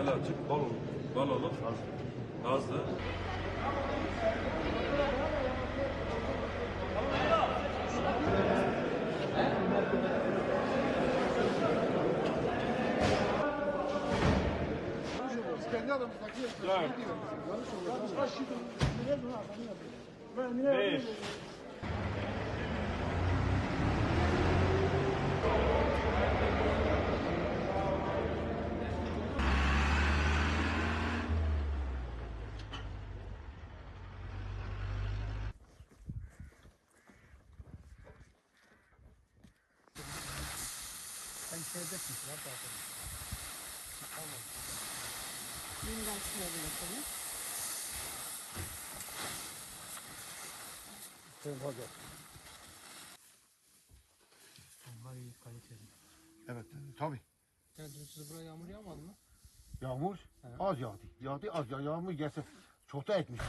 El açık, bal olur. Bal olur. Nazlı. Kendi aramızdaki Dört. Beş. Yeniden sınavı yapalım. Bunlar iyi kaliteli. Evet tabii. Ya dün size buraya yağmur yağmadı mı? Yağmur az yağdı. Yağdı az ya. Yağmur gelse çok da etmiş.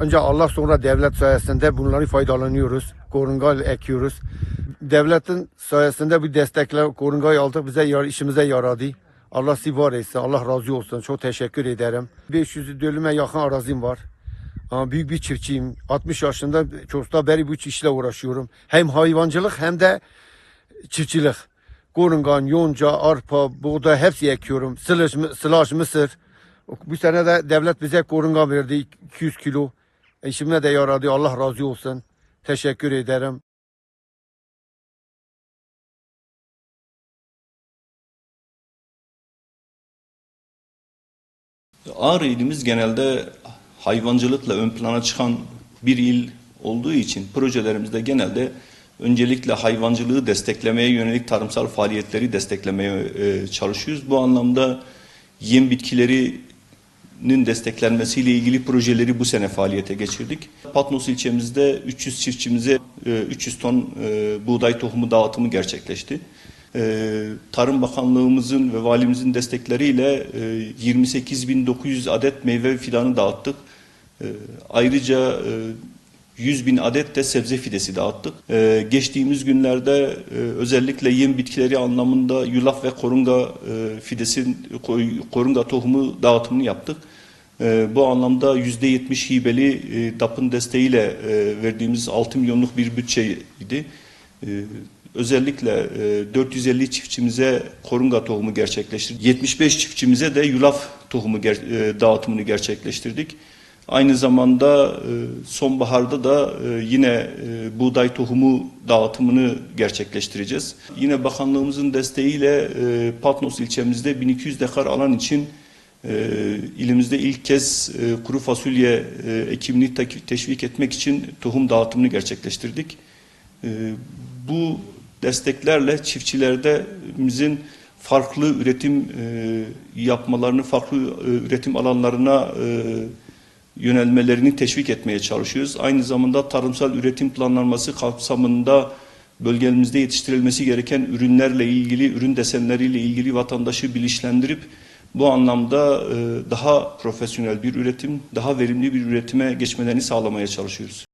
Önce Allah sonra devlet sayesinde bunları faydalanıyoruz. Korungal ekiyoruz. Devletin sayesinde bu destekler korungayı aldık bize yar, işimize yaradı. Allah sizi var etsin. Allah razı olsun. Çok teşekkür ederim. 500 dönüme yakın arazim var. Ama büyük bir çiftçiyim. 60 yaşında çoktan beri bu işle uğraşıyorum. Hem hayvancılık hem de çiftçilik. Korungan, yonca, arpa, buğday hepsi ekiyorum. Sılaç, sılaç mısır. Bu sene de devlet bize korungan verdi 200 kilo. İşime de yaradı. Allah razı olsun. Teşekkür ederim. Ağrı ilimiz genelde hayvancılıkla ön plana çıkan bir il olduğu için projelerimizde genelde öncelikle hayvancılığı desteklemeye yönelik tarımsal faaliyetleri desteklemeye e, çalışıyoruz. Bu anlamda yem bitkilerinin desteklenmesiyle ilgili projeleri bu sene faaliyete geçirdik. Patnos ilçemizde 300 çiftçimize e, 300 ton e, buğday tohumu dağıtımı gerçekleşti. Ee, Tarım Bakanlığımızın ve valimizin destekleriyle e, 28.900 adet meyve fidanı dağıttık. Ayrıca e, 100 bin adet de sebze fidesi dağıttık. Ee, Geçtiğimiz günlerde e, özellikle yem bitkileri anlamında yulaf ve korunga e, fidesin korunga tohumu dağıtımını yaptık. Ee, Bu anlamda %70 hibeli e, DAP'ın desteğiyle e, verdiğimiz 6 milyonluk bir bütçeydi. Ee, Özellikle e, 450 çiftçimize korunga tohumu gerçekleştirdik. 75 çiftçimize de yulaf tohumu ger- e, dağıtımını gerçekleştirdik. Aynı zamanda e, sonbaharda da e, yine e, buğday tohumu dağıtımını gerçekleştireceğiz. Yine bakanlığımızın desteğiyle Patnos ilçemizde 1200 dekar alan için ilimizde ilk kez kuru fasulye ekimini te- teşvik etmek için tohum dağıtımını gerçekleştirdik. Bu desteklerle çiftçilerimizin farklı üretim yapmalarını, farklı üretim alanlarına yönelmelerini teşvik etmeye çalışıyoruz. Aynı zamanda tarımsal üretim planlanması kapsamında bölgemizde yetiştirilmesi gereken ürünlerle ilgili, ürün desenleriyle ilgili vatandaşı bilinçlendirip bu anlamda e, daha profesyonel bir üretim, daha verimli bir üretime geçmelerini sağlamaya çalışıyoruz.